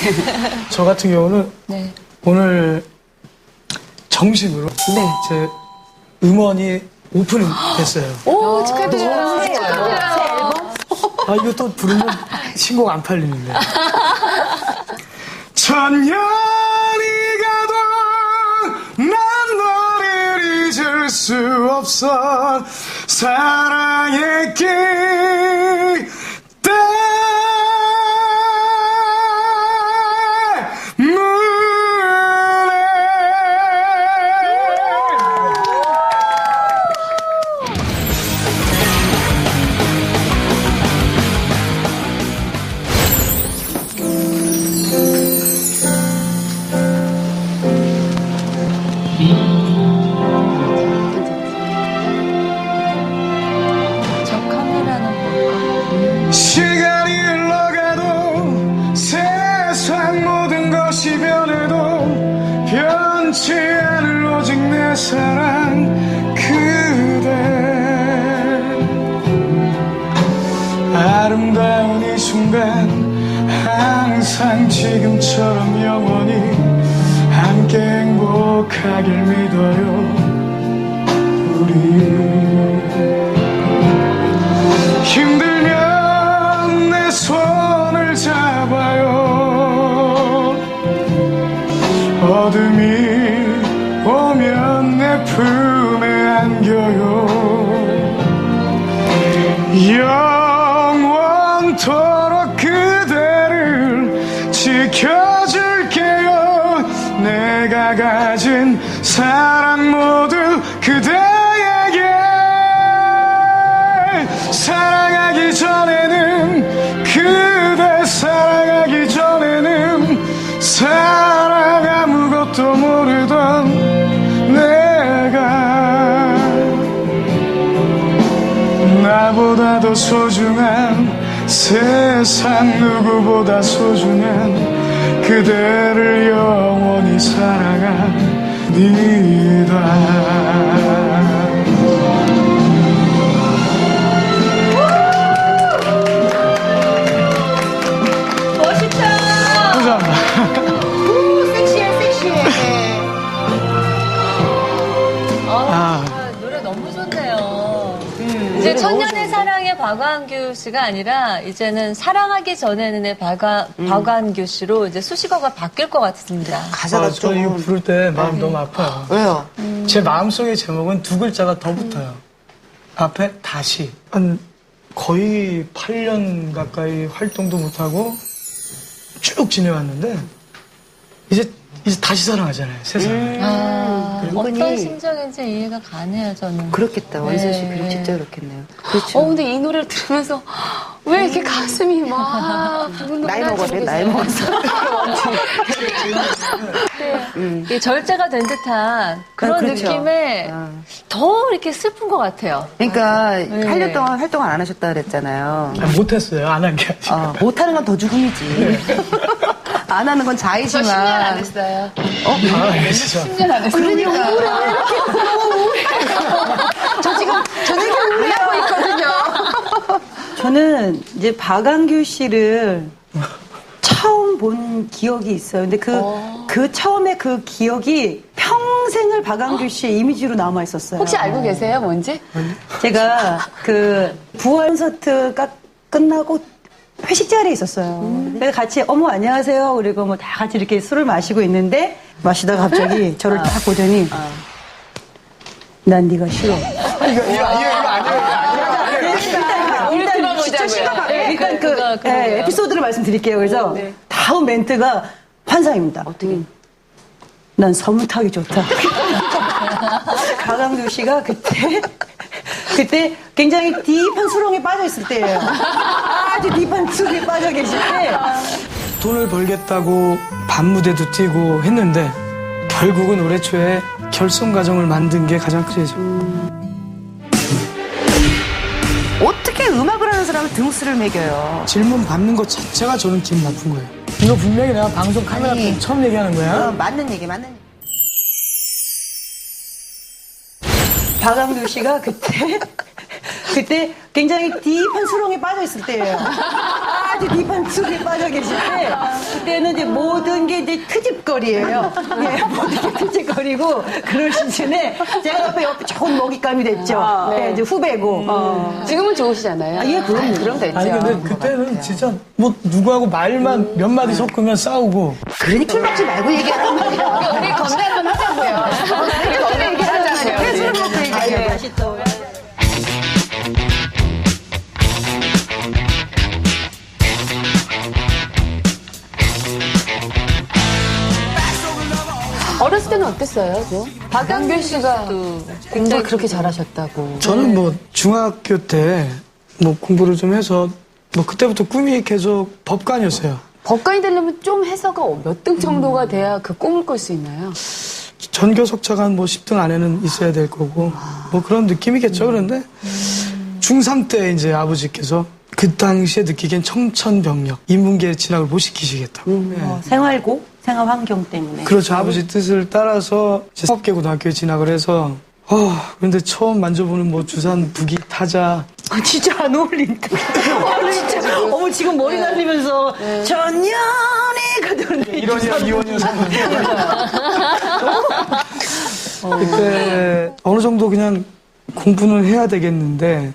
저 같은 경우는 네. 오늘 정식으로 네. 제 음원이 오픈이 됐어요. 오, 축하드려요. 축하드려요. 아 이거 또 부르면 신곡 안 팔리는데. 천년이 가도 난 너를 잊을 수 없어 사랑했기 소중한 세상 누구보다 소중한 그대를 영원히 사랑합니다. 박완규 씨가 아니라 이제는 사랑하기 전에는의 박아, 박완규 씨로 이제 수식어가 바뀔 것 같습니다. 가사가 아, 저 좀. 이거 부를 때 마음 너무 아파요. 왜요? 제 마음속의 제목은 두 글자가 더 붙어요. 앞에 다시. 한 거의 8년 가까이 활동도 못하고 쭉 지내왔는데 이제 이제 다시 사랑하잖아요 세상을. 아, 은근히- 어떤 심정인지 이해가 가네요, 저는. 그렇겠다. 원선 씨, 네. 그럼 진짜 그렇겠네요. 그렇죠. 어, 근데 이 노래를 들으면서 왜 이렇게 가슴이 막 부근부근 나이 먹었네, 나이. 먹었어. 이 절제가 된 듯한 그런 아, 그렇죠. 느낌에 아. 더 이렇게 슬픈 것 같아요. 그러니까, 네. 8년 동안 활동을 안 하셨다 그랬잖아요. 아, 못했어요 안 한 게 아니라. 어, 못하는 건 더 죽음이지. 안 하는 건저 10년 안. 했어요. 아, 진짜. 10년 안 했어요. 그러니까. 저 지금, 저 지금 우울해하고 있거든요. 저는 이제 박완규 씨를 처음 본 기억이 있어요. 근데 그, 그 처음에 그 기억이 평생을 박완규 씨의 이미지로 남아 있었어요. 혹시 알고 계세요, 뭔지? 제가 그 부활 콘서트가 끝나고 회식 자리에 있었어요. 그래서 같이 어머 안녕하세요. 그리고 뭐 다 같이 이렇게 술을 마시고 있는데 마시다가 갑자기 저를 딱 보더니 난 네가 싫어. 이거 이거 이거 아니에요. 일단 들어보자고요. 진짜 심각하게 네, 일단 그-. 예, 에피소드를 말씀드릴게요. 그래서 네. 다음 멘트가 환상입니다. 어떻게? 난 서문 타기 좋다. 가강두 씨가 그때 그때 굉장히 딥한 수렁에 빠져 있을 때예요. 아주 딥한 수렁에 빠져 계실 때 돈을 벌겠다고 밤무대도 뛰고 했는데 결국은 올해 초에 결성 과정을 만든 게 가장 크죠. 어떻게 음악을 하는 사람을 등수를 매겨요? 질문 받는 것 자체가 저는 기분 나쁜 거예요. 이거 분명히 내가 방송 카메라. 앞에 처음 얘기하는 거야. 어, 맞는 얘기, 맞는 얘기. 박강두 씨가 그때 그때 굉장히 딥한 수렁에 빠져 있을 때예요. 아주 딥한 속에 빠져 계실 때 그때는 이제 모든 게 이제 트집거리예요. 예, 모든 게 트집거리고 그럴 시즌에 제가 옆에 옆에 좋은 먹잇감이 됐죠. 네, 이제 후배고. 지금은 좋으시잖아요. 아, 예, 그럼요. 그럼 됐죠. 아니 근데 그때는 진짜 뭐 누구하고 말만 몇 마디 섞으면 싸우고 그러니까 술 먹지 말고 얘기하란 말이야. 우리 건배 한번 하자고요. 우리 건배 얘기하자고요. 먹고 얘기해? 다시 또. 어렸을 때는 어땠어요, 좀? 박양길 씨가 공부 그렇게 잘하셨다고. 저는 뭐 중학교 때 뭐 공부를 좀 해서 뭐 그때부터 꿈이 계속 법관이었어요. 법관이 되려면 좀 해서가 몇 등 정도가 돼야 그 꿈을 꿀 수 있나요? 전교 석차가 한뭐 10등 안에는 있어야 될 거고 뭐 그런 느낌이겠죠. 그런데 중3 때 이제 아버지께서 그 당시에 느끼기엔 청천벽력 인문계 진학을 못 시키시겠다고. 예. 어, 생활고, 생활 환경 때문에. 그렇죠. 아버지 뜻을 따라서 이제 사업계 고등학교에 진학을 해서 어, 근데 처음 만져보는 뭐 주산 부기 타자 아, 진짜 안 어울린다. 어, 진짜. 어머, 지금 머리 날리면서 전년에 가던데. 이론이야 이원이야 그때 어느 정도 그냥 공부는 해야 되겠는데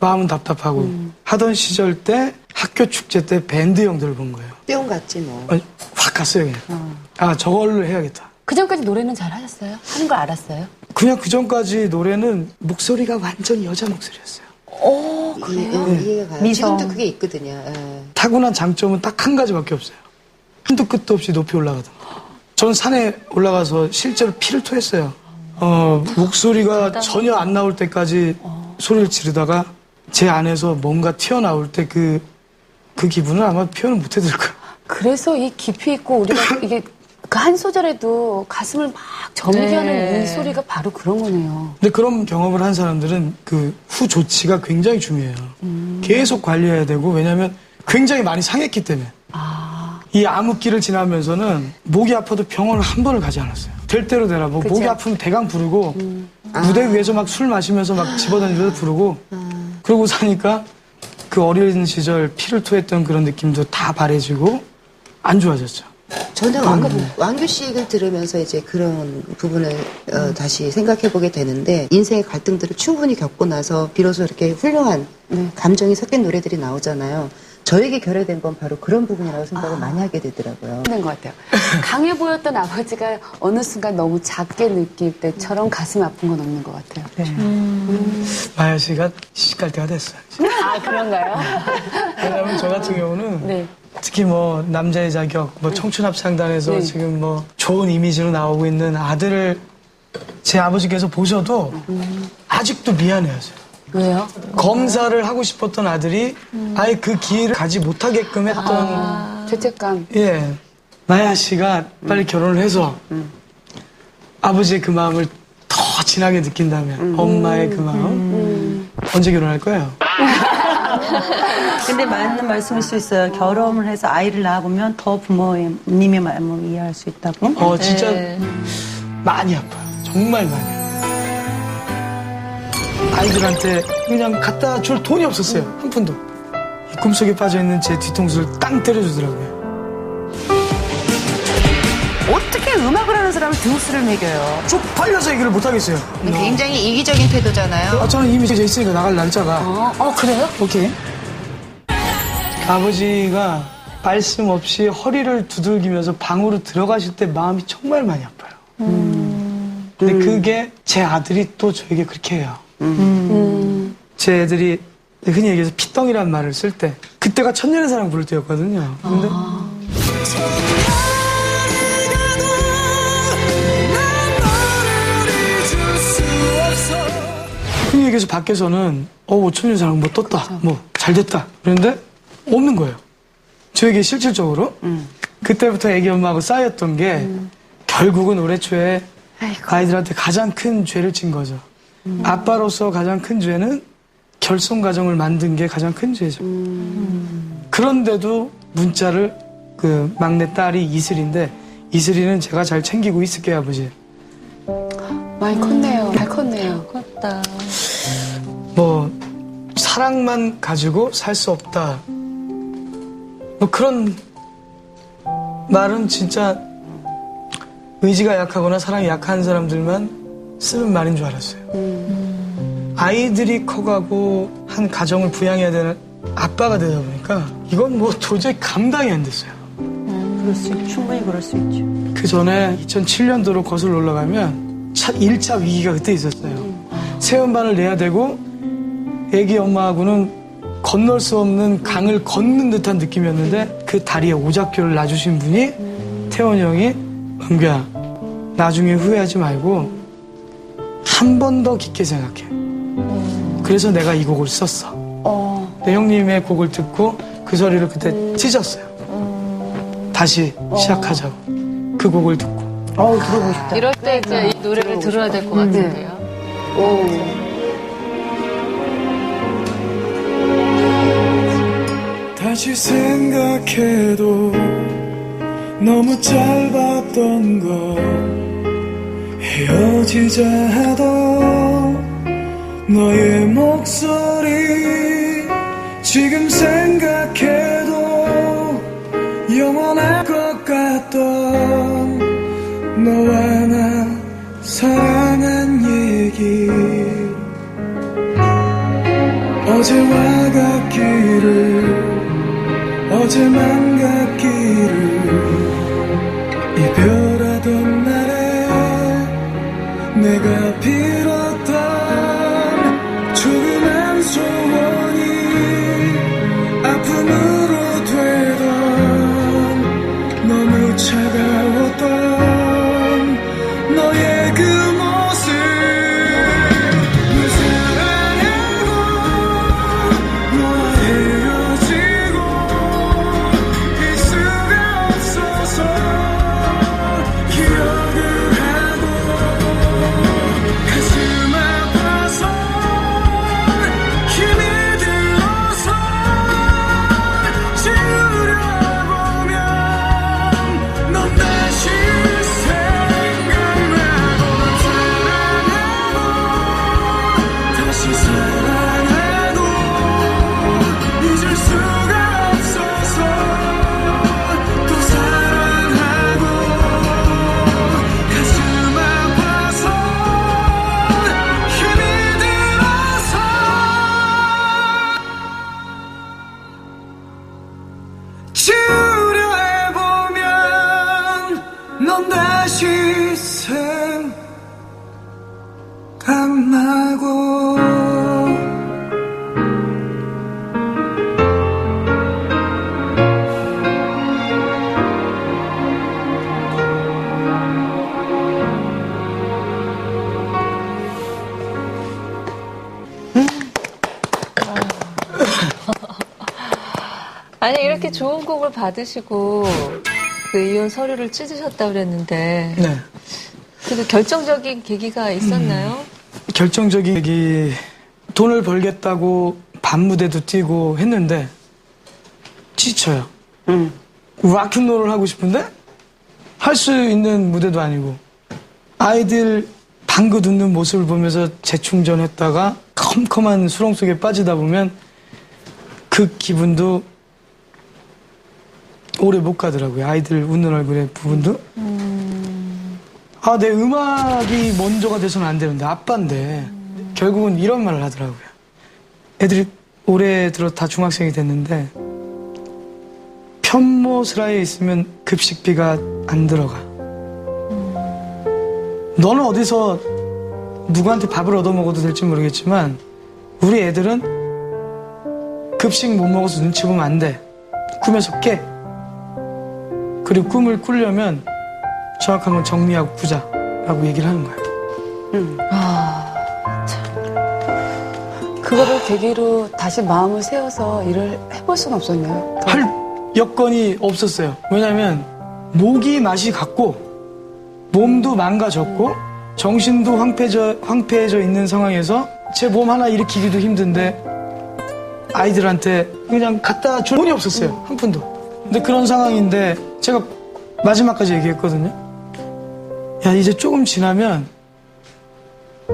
마음은 답답하고 하던 시절 때 학교 축제 때 밴드 형들을 본 거예요. 뿅 갔지 뭐. 아니, 확 갔어요 그냥. 아 저걸로 해야겠다. 그 전까지 노래는 잘 하셨어요? 하는 걸 알았어요? 그냥 그 전까지 노래는 목소리가 완전 여자 목소리였어요. 오, 이해, 그래요? 예, 이해가 가요. 미성. 지금도 그게 있거든요. 예. 타고난 장점은 딱 한 가지밖에 없어요. 한도 끝도 없이 높이 올라가던. 전 산에 올라가서 실제로 피를 토했어요. 어, 목소리가 전혀 안 나올 때까지 소리를 지르다가 제 안에서 뭔가 튀어나올 때 그, 그 기분을 아마 표현을 못 해드릴 거예요. 그래서 이 깊이 있고 우리가 이게 그 한 소절에도 가슴을 막 저물게 하는 네. 이 소리가 바로 그런 거네요. 근데 그런 경험을 한 사람들은 그 후 조치가 굉장히 중요해요. 계속 관리해야 되고, 왜냐면 굉장히 많이 상했기 때문에. 이 암흑기를 지나면서는 목이 아파도 병원을 한 번을 가지 않았어요. 될 대로 되라. 뭐 목이 아프면 대강 부르고 무대 위에서 막 술 마시면서 막 집어던지면서 부르고 그러고 사니까 그 어린 시절 피를 토했던 그런 느낌도 다 바래지고 안 좋아졌죠. 저는 왕, 왕규 씨 얘기를 들으면서 이제 그런 부분을 어, 다시 생각해 보게 되는데 인생의 갈등들을 충분히 겪고 나서 비로소 이렇게 훌륭한 감정이 섞인 노래들이 나오잖아요. 저에게 결여된 건 바로 그런 부분이라고 생각을 많이 하게 되더라고요. 힘든 것 같아요. 강해 보였던 아버지가 어느 순간 너무 작게 느낄 때처럼 가슴 아픈 건 없는 것 같아요. 마야 씨가 시집갈 때가 됐어요. 아, 그런가요? 왜냐면 저 같은 경우는 네. 특히 뭐 남자의 자격, 뭐 청춘합창단에서 네. 지금 뭐 좋은 이미지로 나오고 있는 아들을 제 아버지께서 보셔도 아직도 미안해하세요. 왜요? 검사를 하고 싶었던 아들이 아예 그 기회를 가지 못하게끔 했던 죄책감. 예 나야 씨가 빨리 결혼을 해서 아버지의 그 마음을 더 진하게 느낀다면 엄마의 그 마음 언제 결혼할 거예요? 근데 맞는 말씀일 수 있어요. 결혼을 해서 아이를 낳아보면 더 부모님의 마음을 이해할 수 있다고. 어 진짜 네. 많이 아파요. 정말 많이 아파요. 아이들한테 그냥 갖다 줄 돈이 없었어요. 한 푼도. 이 꿈속에 빠져있는 제 뒤통수를 땅 때려주더라고요. 어떻게 음악을 하는 사람을 등수를 매겨요? 쪽팔려서 얘기를 못하겠어요. 굉장히 이기적인 태도잖아요. 아, 저는 이미 정해져 있으니까 나갈 날짜가. 어, 어, 그래요? 오케이. 아버지가 말씀 없이 허리를 두들기면서 방으로 들어가실 때 마음이 정말 많이 아파요. 근데 그게 제 아들이 또 저에게 그렇게 해요. 제 애들이 흔히 얘기해서 피덩이란 말을 쓸 때 그때가 천년의 사랑 부를 때였거든요. 근데 흔히 얘기해서 밖에서는 어, 뭐 천년의 사랑 뭐 떴다. 뭐 잘 됐다. 그런데 없는 거예요. 저에게 실질적으로. 그때부터 애기 엄마하고 쌓였던 게 결국은 올해 초에 아이들한테 가장 큰 죄를 진 거죠. 아빠로서 가장 큰 죄는 결손 가정을 만든 게 가장 큰 죄죠. 그런데도 문자를 그 막내 딸이 이슬인데 이슬이는 제가 잘 챙기고 있을게요 아버지. 많이 컸네요. 잘 컸네요. 그렇다. 뭐 사랑만 가지고 살 수 없다. 뭐 그런 말은 진짜 의지가 약하거나 사랑이 약한 사람들만 쓰는 말인 줄 알았어요. 아이들이 커가고 한 가정을 부양해야 되는 아빠가 되다 보니까 이건 뭐 도저히 감당이 안 됐어요. 그럴 수 있, 충분히 그럴 수 있죠. 그 전에 2007년도로 거슬러 올라가면 차 1차 위기가 그때 있었어요. 새연반을 내야 되고 애기 엄마하고는 건널 수 없는 강을 걷는 듯한 느낌이었는데 그 다리에 오작교를 놔주신 분이 태원이 형이 은규야 나중에 후회하지 말고 한 번 더 깊게 생각해. 그래서 내가 이 곡을 썼어. 어, 내 형님의 곡을 듣고 그 소리를 그때 찢었어요. 다시 시작하자고. 그 곡을 듣고. 어우, 들어보고 싶다. 이럴 때 이제 이 노래를 들어야 될 것 같은데요. 다시 생각해도 너무 짧았던 거 헤어지자 하던 너의 목소리 지금 생각해도 영원할 것 같던 너와 나 사랑한 얘기. 어제와 같기를 어제만 같기를 이별하던 날에 내가 빌었 이렇게 좋은 곡을 받으시고 그 이혼 서류를 찢으셨다 그랬는데 네. 그래도 결정적인 계기가 있었나요? 결정적인 얘기 돈을 벌겠다고 밤 무대도 뛰고 했는데 지쳐요. 락앤롤을 하고 싶은데 할 수 있는 무대도 아니고 아이들 방긋 웃는 모습을 보면서 재충전했다가 컴컴한 수렁 속에 빠지다 보면 그 기분도 오래 못 가더라고요. 아이들 웃는 얼굴의 부분도. 아, 내 음악이 먼저가 돼서는 안 되는데, 아빠인데. 결국은 이런 말을 하더라고요. 애들이 올해 들어 다 중학생이 됐는데, 편모스라에 있으면 급식비가 안 들어가. 너는 어디서 누구한테 밥을 얻어먹어도 될지 모르겠지만, 우리 애들은 급식 못 먹어서 눈치 보면 안 돼. 꿈에서 깨. 그리고 꿈을 꾸려면 정확한 건 정리하고 꾸자라고 얘기를 하는 거예요. 그거를 계기로 다시 마음을 세워서 일을 해볼 수는 없었네요. 더. 할 여건이 없었어요. 왜냐하면 목이 맛이 갔고 몸도 망가졌고 정신도 황폐해져, 황폐해져 있는 상황에서 제 몸 하나 일으키기도 힘든데 아이들한테 그냥 갖다 줄 돈이 없었어요. 한 푼도. 근데 그런 상황인데 제가 마지막까지 얘기했거든요. 야 이제 조금 지나면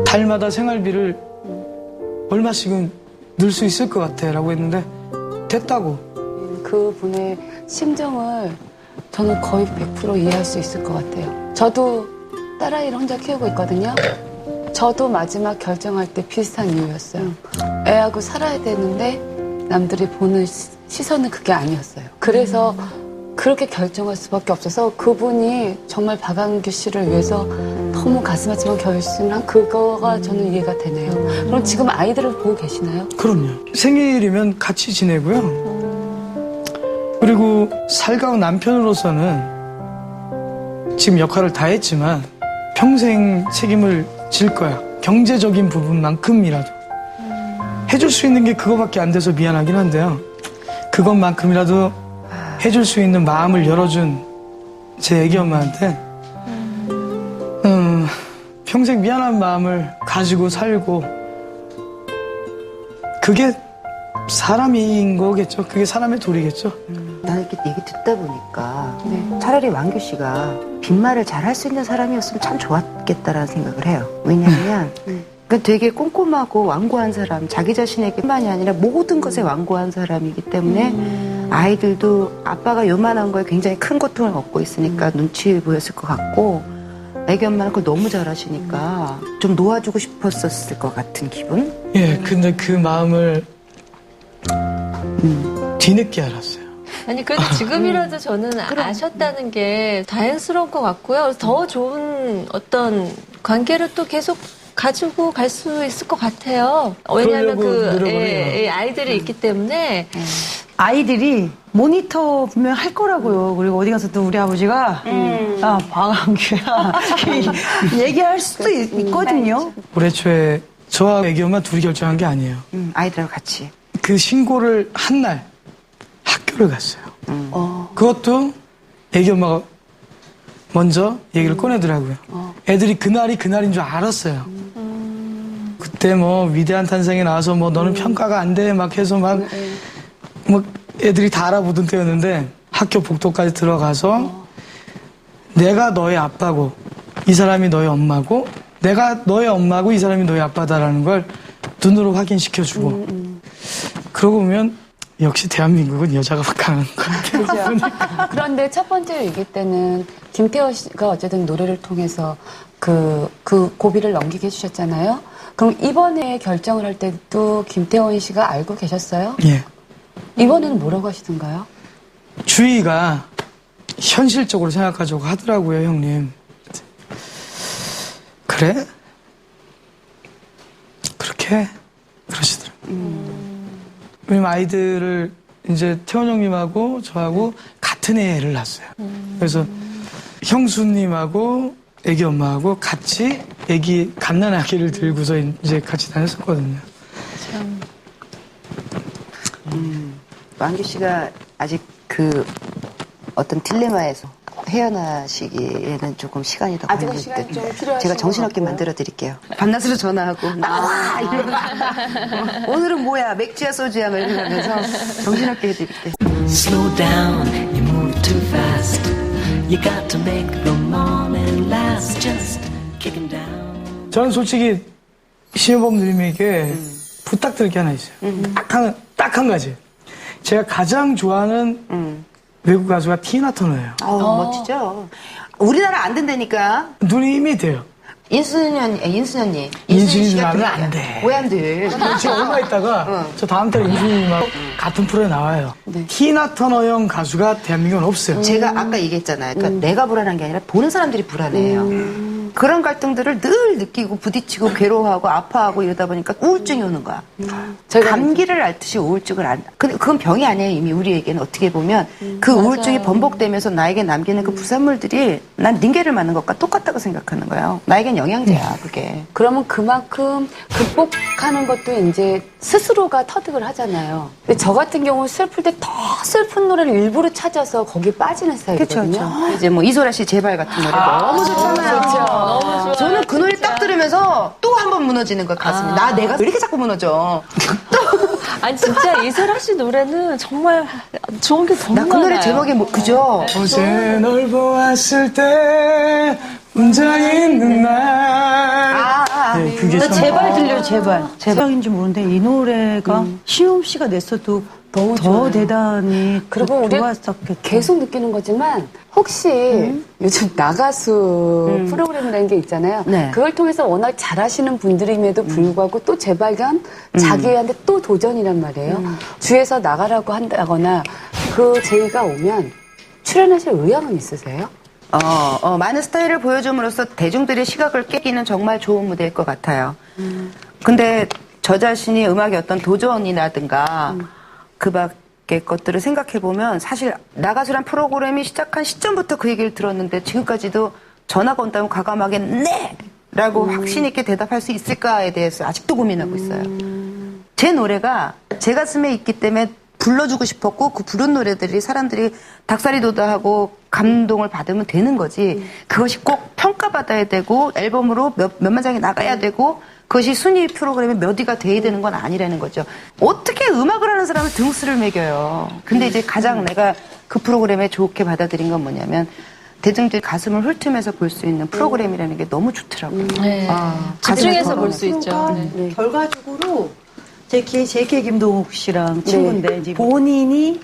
달마다 생활비를 얼마씩은 늘 수 있을 것 같아 라고 했는데 됐다고 그 분의 심정을 저는 거의 100% 이해할 수 있을 것 같아요. 저도 딸아이를 혼자 키우고 있거든요. 저도 마지막 결정할 때 비슷한 이유였어요. 애하고 살아야 되는데 남들이 보는 시- 시선은 그게 아니었어요. 그래서 그렇게 결정할 수밖에 없어서 그분이 정말 박한규 씨를 위해서 너무 가슴 아치만 결심한 그거가 저는 이해가 되네요. 그럼 지금 아이들을 보고 계시나요? 그럼요. 생일이면 같이 지내고요. 그리고 살가운 남편으로서는 지금 역할을 다 했지만 평생 책임을 질 거야. 경제적인 부분만큼이라도. 해줄 수 있는 게 그거밖에 안 돼서 미안하긴 한데요. 그것만큼이라도 해줄 수 있는 마음을 열어준 제 애기 엄마한테, 음, 평생 미안한 마음을 가지고 살고, 그게 사람인 거겠죠. 그게 사람의 도리겠죠. 나는 이렇게 얘기 듣다 보니까 차라리 왕규 씨가 빈말을 잘 할 수 있는 사람이었으면 참 좋았겠다라는 생각을 해요. 왜냐하면 그 되게 꼼꼼하고 완고한 사람, 자기 자신에게만이 아니라 모든 것에 완고한 사람이기 때문에 아이들도 아빠가 요만한 거에 굉장히 큰 고통을 겪고 있으니까 눈치 보였을 것 같고 애기 엄마는 그걸 너무 잘하시니까 좀 놓아주고 싶었었을 것 같은 기분? 예, 근데 그 마음을 뒤늦게 알았어요. 아니 그래도 지금이라도 저는 아셨다는 게 다행스러운 것 같고요. 더 좋은 어떤 관계를 또 계속 가지고 갈 수 있을 것 같아요. 왜냐하면 그 예. 예, 아이들이 있기 때문에 아이들이 모니터 분명 할 거라고요. 그리고 어디 가서 또 우리 아버지가 아 방황규야 얘기할 수도 있, 있거든요. 올해 초에 저와 애기 엄마 둘이 결정한 게 아니에요. 음, 아이들하고 같이. 그 신고를 한 날 학교를 갔어요. 그것도 애기 엄마가 먼저 얘기를 꺼내더라고요. 애들이 그날이 그날인 줄 알았어요. 그때 뭐 위대한 탄생에 나와서 뭐 너는 평가가 안 돼. 막 해서 막뭐 애들이 다 알아보던 때였는데 학교 복도까지 들어가서 내가 너의 아빠고 이 사람이 너의 엄마고 내가 너의 엄마고 이 사람이 너의 아빠다라는 걸 눈으로 확인시켜주고 그러고 보면 역시 대한민국은 여자가 강한 것 같아요. 그런데 첫 번째 얘기 때는 김태호 씨가 어쨌든 노래를 통해서 그, 그 고비를 넘기게 해주셨잖아요. 그럼 이번에 결정을 할 때도 김태원 씨가 알고 계셨어요? 예. 이번에는 뭐라고 하시던가요? 주위가 현실적으로 생각하자고 하더라고요, 형님. 그래? 그렇게? 그러시더라고요. 왜냐면 아이들을 이제 태원 형님하고 저하고 같은 해를 낳았어요. 그래서 형수님하고 애기 엄마하고 같이 애기, 갓난 아기를 들고서 이제 같이 다녔었거든요. 왕규 씨가 아직 그 어떤 딜레마에서 헤어나 시기에는 조금 시간이 더 아직은 걸릴 시간이 듯. 좀 필요하신 제가 것 정신없게 같고요. 만들어 드릴게요. 밤낮으로 전화하고 나와 이러면서 오늘은 뭐야 맥주야 소주야 막 이러면서 정신없게 해드릴게요. Slow down, you move too fast. You got to make the morning last. Just kicking down. 저는 솔직히 신효범 누님에게 부탁드릴 게 하나 있어요. 딱 한, 딱 한 가지. 제가 가장 좋아하는 외국 가수가 티나 터너예요. 어우 멋지죠. 우리나라 안 된다니까. 누님이 돼요. 인순현, 인순현님. 인순이 누나는 안 돼. 왜 안 돼? 제가 얼마 있다가 저 다음 달에 인수님하고 같은 프로에 나와요. 네. 티나 터너형 가수가 대한민국은 없어요. 제가 아까 얘기했잖아요. 그러니까 내가 불안한 게 아니라 보는 사람들이 불안해요. 그런 갈등들을 늘 느끼고 부딪히고 괴로워하고 아파하고 이러다 보니까 우울증이 오는 거야. 저희가 감기를 앓듯이 우울증을 안. 근데 그건 병이 아니에요. 이미 우리에게는 어떻게 보면 그 우울증이 번복되면서 나에게 남기는 그 부산물들이 난 닌게를 맞는 것과 똑같다고 생각하는 거예요. 나에겐 영양제야, 그게. 그러면 그만큼 극복하는 것도 이제 스스로가 터득을 하잖아요. 근데 저 같은 경우 는 슬플 때 더 슬픈 노래를 일부러 찾아서 거기 빠지는 스타일이거든요. 이제 뭐 이소라 씨 제발 같은 노래 너무 좋잖아요. 너무 좋아요. 저는 그 노래 딱 들으면서 또 한 번 무너지는 거 가슴이. 나 내가 왜 이렇게 자꾸 무너져? 아니 진짜 이소라 씨 노래는 정말 좋은 게 너무 나 그 노래 많아요. 제목이 뭐 그죠? 어제 널 보았을 때 혼자 있는 날. 아, 네, 그게 나 참. 제발 들려 제발. 제발인지 모르는데 이 노래가 시험 씨가 냈어도 너무 더 좋아요. 대단히 그리고 우리 좋았었겠죠. 계속 느끼는 거지만 혹시 요즘 나가수 프로그램이라는 게 있잖아요. 네. 그걸 통해서 워낙 잘하시는 분들임에도 불구하고 또 재발견, 자기한테 또 도전이란 말이에요. 주에서 나가라고 한다거나 그 제의가 오면 출연하실 의향은 있으세요? 어, 어, 많은 스타일을 보여줌으로써 대중들의 시각을 깨기는 정말 좋은 무대일 것 같아요. 근데 저 자신이 음악의 어떤 도전이라든가 그 밖의 것들을 생각해 보면 사실 나가수란 프로그램이 시작한 시점부터 그 얘기를 들었는데 지금까지도 전화가 온다면 과감하게 네! 라고 확신 있게 대답할 수 있을까에 대해서 아직도 고민하고 있어요. 제 노래가 제 가슴에 있기 때문에 불러주고 싶었고 그 부른 노래들이 사람들이 닭살이 돋아하고 감동을 받으면 되는 거지. 그것이 꼭 평가받아야 되고 앨범으로 몇, 몇만 장이 나가야 되고 그것이 순위 프로그램에 몇 위가 돼야 되는 건 아니라는 거죠. 어떻게 음악을 하는 사람을 등수를 매겨요. 근데 이제 가장 내가 그 프로그램에 좋게 받아들인 건 뭐냐면 대중들 가슴을 훑으면서 볼 수 있는 프로그램이라는 게 너무 좋더라고요. 네. 집중해서 볼 수 있죠. 네. 결과적으로 제 기, 제키 김동욱 씨랑 친구인데 이제 본인이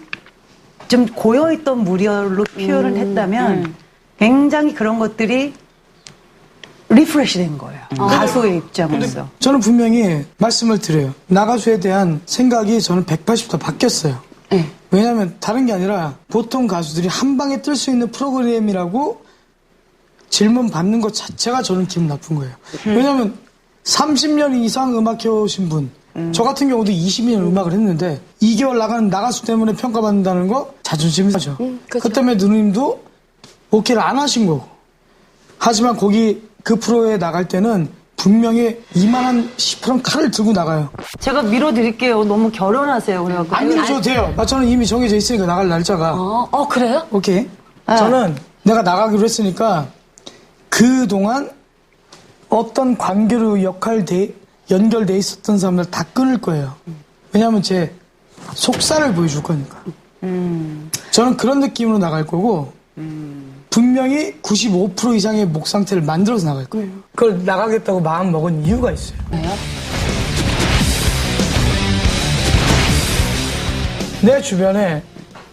좀 고여있던 무료로 표현을 했다면 굉장히 그런 것들이 리프레시 된 거예요. 가수의 입장에서. 저는 분명히 말씀을 드려요. 나가수에 대한 생각이 저는 180도 바뀌었어요. 네. 왜냐하면 다른 게 아니라 보통 가수들이 한 방에 뜰 수 있는 프로그램이라고 질문 받는 것 자체가 저는 기분 나쁜 거예요. 왜냐하면 30년 이상 음악 해 오신 분, 저 같은 경우도 20년 음악을 했는데 2개월 나가는 나가수 때문에 평가받는다는 거 자존심이 상하죠. 그 때문에 누님도 오케이를 안 하신 거고. 하지만 거기 그 프로에 나갈 때는 분명히 이만한 10% 칼을 들고 나가요. 제가 밀어드릴게요. 너무 결혼하세요. 그래갖고. 안 밀어줘도 돼요. 아, 저는 이미 정해져 있으니까 나갈 날짜가. 어, 어, 그래요? 오케이. 저는 내가 나가기로 했으니까 그동안 어떤 관계로 역할돼, 연결돼 있었던 사람들 다 끊을 거예요. 왜냐하면 제 속살을 보여줄 거니까. 저는 그런 느낌으로 나갈 거고, 분명히 95% 이상의 목 상태를 만들어서 나갈 거예요. 그걸 나가겠다고 마음 먹은 이유가 있어요. 내 주변에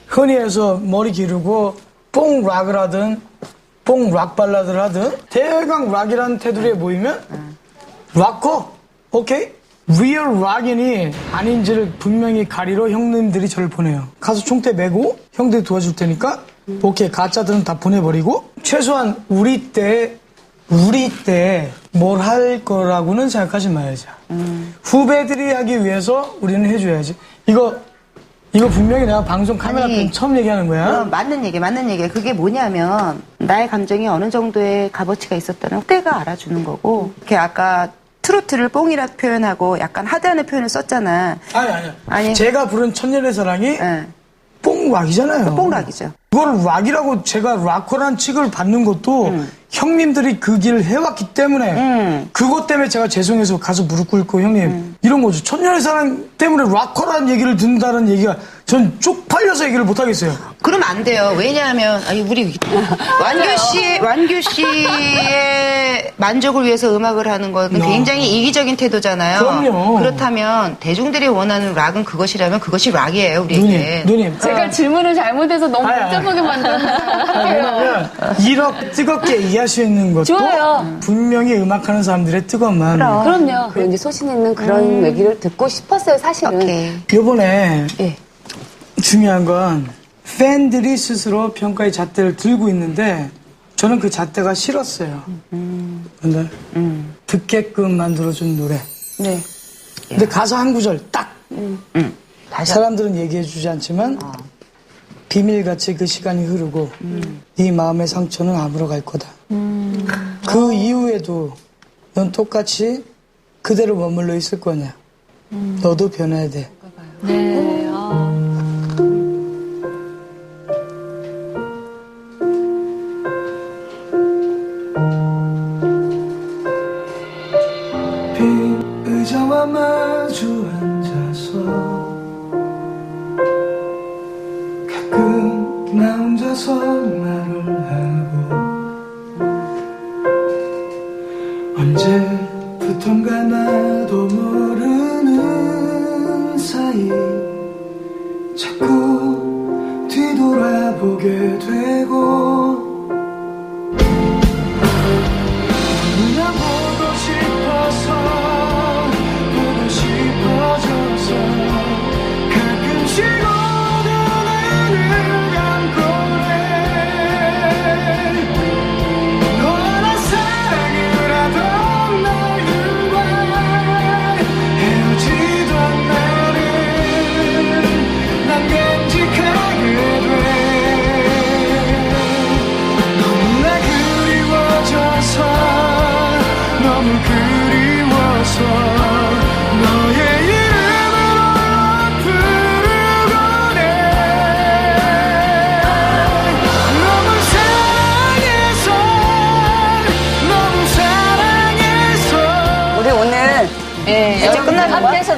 흔히 해서 머리 기르고 뽕 락을 하든 뽕 락 발라드를 하든 대강 락이라는 테두리에 모이면 락커 오케이? 리얼 락인이 아닌지를 분명히 가리러 형님들이 저를 보내요. 가서 총대 메고 형들이 도와줄 테니까 오케이 가짜들은 다 보내버리고 최소한 우리 때 우리 때 뭘 할 거라고는 생각하지 말자. 후배들이 하기 위해서 우리는 해줘야지. 이거 이거 분명히 내가 방송 카메라 앞에 처음 얘기하는 거야. 어, 맞는 얘기, 맞는 얘기. 그게 뭐냐면 나의 감정이 어느 정도의 값어치가 있었다는 때가 알아주는 거고. 이렇게 아까 트로트를 뽕이라 표현하고 약간 하드하는 표현을 썼잖아. 아니 아니. 아니. 제가 부른 천년의 사랑이 예. 뽕락이잖아요. 뽕락이죠. 그걸 락이라고 제가 락커라는 칙을 받는 것도 형님들이 그 길을 해왔기 때문에 음. 그것 때문에 제가 죄송해서 가서 무릎 꿇고 형님 이런 거죠. 천년의 사랑 때문에 락커라는 얘기를 듣는다는 얘기가 전 쪽팔려서 얘기를 못 하겠어요. 그러면 안 돼요. 왜냐하면 아니 우리 완규 씨 완규 씨의 만족을 위해서 음악을 하는 건 야. 굉장히 이기적인 태도잖아요. 그럼요. 그렇다면 대중들이 원하는 락은 그것이라면 그것이 락이에요. 누님, 우리에게. 누님. 제가 질문을 잘못해서 너무 아니, 아니. 복잡하게 만들었나 아, 왜냐면 이렇게 뜨겁게 이해할 수 있는 것도 좋아요. 분명히 음악하는 사람들의 뜨거운 마음. 그럼요. 그런 이제 소신 있는 그런 얘기를 듣고 싶었어요, 사실은. 오케이. 요번에 예. 중요한 건 팬들이 스스로 평가의 잣대를 들고 있는데 저는 그 잣대가 싫었어요. 근데 듣게끔 만들어준 노래. 네. 근데 가사 한 구절 딱. 사람들은 얘기해주지 않지만 비밀같이 그 시간이 흐르고 네 마음의 상처는 아물어 갈 거다. 그 이후에도 넌 똑같이 그대로 머물러 있을 거냐. 너도 변해야 돼. 네. 아.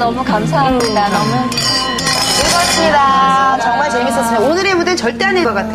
너무 감사합니다. 음. 너무 즐거웠습니다. 정말 재밌었어요. 오늘의 무대는 절대 아닌 것 같아.